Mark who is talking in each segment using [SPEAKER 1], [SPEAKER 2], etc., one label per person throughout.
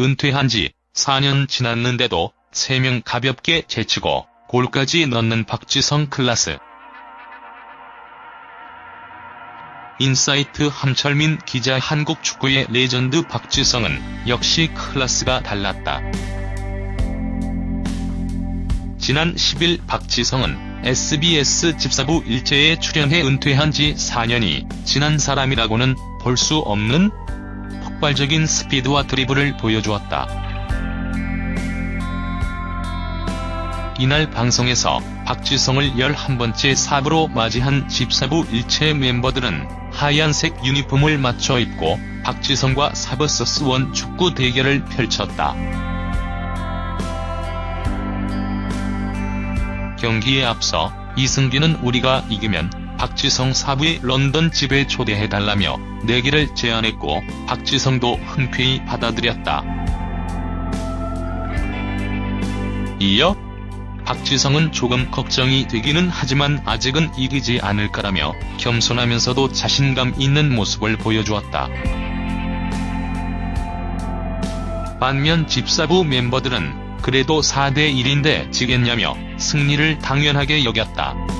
[SPEAKER 1] 은퇴한 지 4년 지났는데도 3명 가볍게 제치고 골까지 넣는 박지성 클라스. 인사이트 함철민 기자 한국 축구의 레전드 박지성은 역시 클래스가 달랐다. 지난 10일 박지성은 SBS 집사부 일제에 출연해 은퇴한 지 4년이 지난 사람이라고는 볼 수 없는 폭발적인 스피드와 드리블을 보여주었다. 이날 방송에서 박지성을 11번째 사부로 맞이한 집사부 일체 멤버들은 하얀색 유니폼을 맞춰 입고 박지성과 사버서스 원 축구 대결을 펼쳤다. 경기에 앞서 이승기는 우리가 이기면 박지성 사부의 런던 집에 초대해달라며 내기를 제안했고 박지성도 흔쾌히 받아들였다. 이어 박지성은 조금 걱정이 되기는 하지만 아직은 이기지 않을 거라며 겸손하면서도 자신감 있는 모습을 보여주었다. 반면 집사부 멤버들은 그래도 4대 1인데 지겠냐며 승리를 당연하게 여겼다.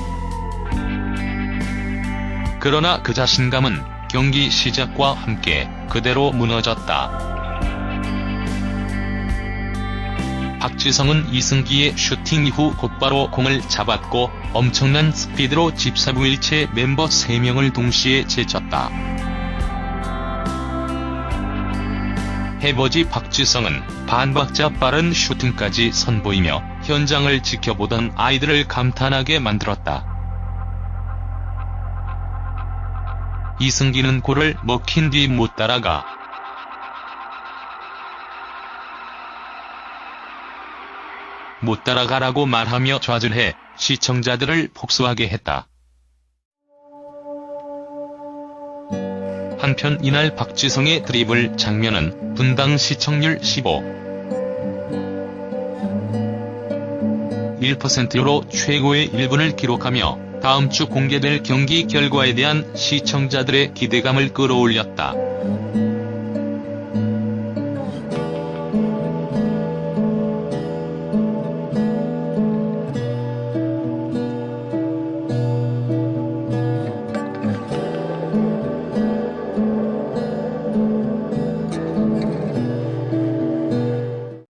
[SPEAKER 1] 그러나 그 자신감은 경기 시작과 함께 그대로 무너졌다. 박지성은 이승기의 슈팅 이후 곧바로 공을 잡았고 엄청난 스피드로 집사부 일체 멤버 3명을 동시에 제쳤다. 해버지 박지성은 반박자 빠른 슈팅까지 선보이며 현장을 지켜보던 아이들을 감탄하게 만들었다. 이승기는 골을 먹힌 뒤 못 따라가 못 따라가라고 말하며 좌절해 시청자들을 복수하게 했다. 한편 이날 박지성의 드리블 장면은 분당 시청률 15. 1%로 최고의 1분을 기록하며 다음 주 공개될 경기 결과에 대한 시청자들의 기대감을 끌어올렸다.